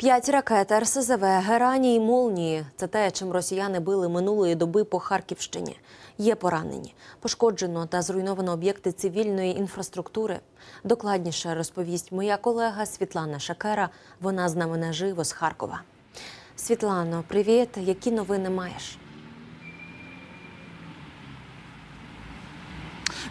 П'ять ракет РСЗВ, Герані і Молнії – це те, чим росіяни били минулої доби по Харківщині. Є поранені, пошкоджено та зруйновано об'єкти цивільної інфраструктури. Докладніше розповість моя колега Світлана Шакера. Вона з нами наживо з Харкова. Світлано, привіт. Які новини маєш?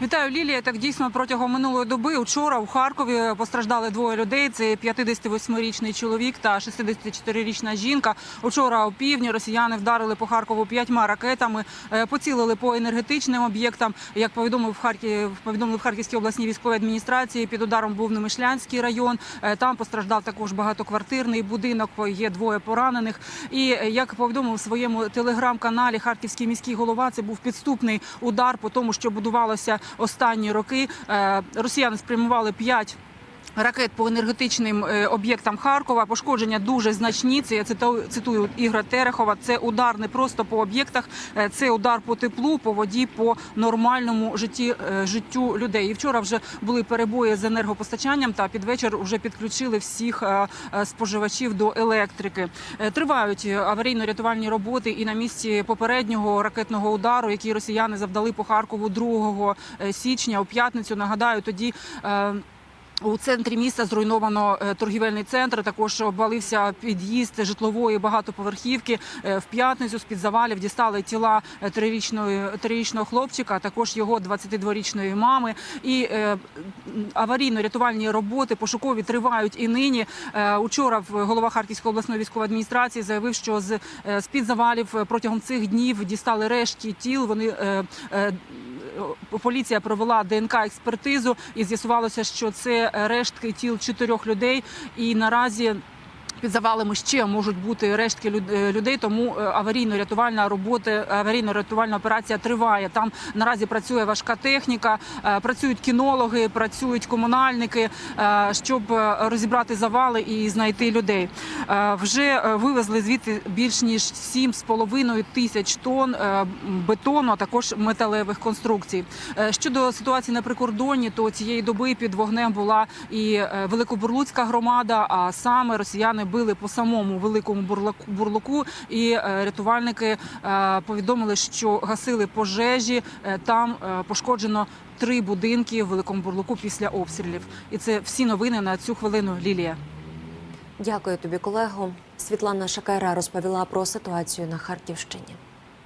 Вітаю, Лілія. Так дійсно протягом минулої доби учора у Харкові постраждали двоє людей. Це 58-річний чоловік та 64-річна жінка. Учора у півдні росіяни вдарили по Харкову п'ятьма ракетами, е, поцілили по енергетичним об'єктам. Як повідомив Харків, повідомили в Харківській обласній військовій адміністрації. Під ударом був Немишлянський район. Е, Там постраждав також багатоквартирний будинок. Є двоє поранених. І е, як повідомив у своєму телеграм-каналі Харківський міський голова, це був підступний удар по тому, що будувалося останні роки. Е, Росіяни спрямували п'ять. Ракет по енергетичним е, об'єктам Харкова пошкодження дуже значні. Це я цитую, Ігра Терехова. Це удар не просто по об'єктах, е, це удар по теплу, по воді, по нормальному житті е, життю людей. І вчора вже були перебої з енергопостачанням. Та під вечір вже підключили всіх споживачів до електрики. Тривають аварійно-рятувальні роботи і на місці попереднього ракетного удару, який росіяни завдали по Харкову 2 січня у п'ятницю. Нагадаю, тоді. У центрі міста зруйновано е, торгівельний центр. Також обвалився під'їзд житлової багатоповерхівки. Е, В п'ятницю з під завалів дістали тіла е, трирічного хлопчика, а також його 22-річної мами. І аварійно-рятувальні роботи пошукові тривають і нині. Учора голова Харківської обласної військової адміністрації заявив, що з, під завалів протягом цих днів дістали рештки тіл. Вони поліція провела ДНК експертизу і з'ясувалося, що це рештки тіл чотирьох людей. І наразі. Під завалами ще можуть бути рештки е, людей, тому е, аварійно-рятувальна робота, аварійно-рятувальна операція триває. Там наразі працює важка техніка, е, працюють кінологи, працюють комунальники, щоб розібрати завали і знайти людей. Вже вивезли звідти більш ніж 7,5 тисяч тонн бетону, а також металевих конструкцій. Щодо ситуації на прикордонні, то цієї доби під вогнем була і Великобурлуцька громада, а саме росіяни били по самому великому бурлаку і е, рятувальники е, повідомили, що гасили пожежі. Е, Там пошкоджено три будинки в великому бурлаку після обстрілів. І це всі новини на цю хвилину. Лілія. Дякую тобі, колего. Світлана Шакера розповіла про ситуацію на Харківщині.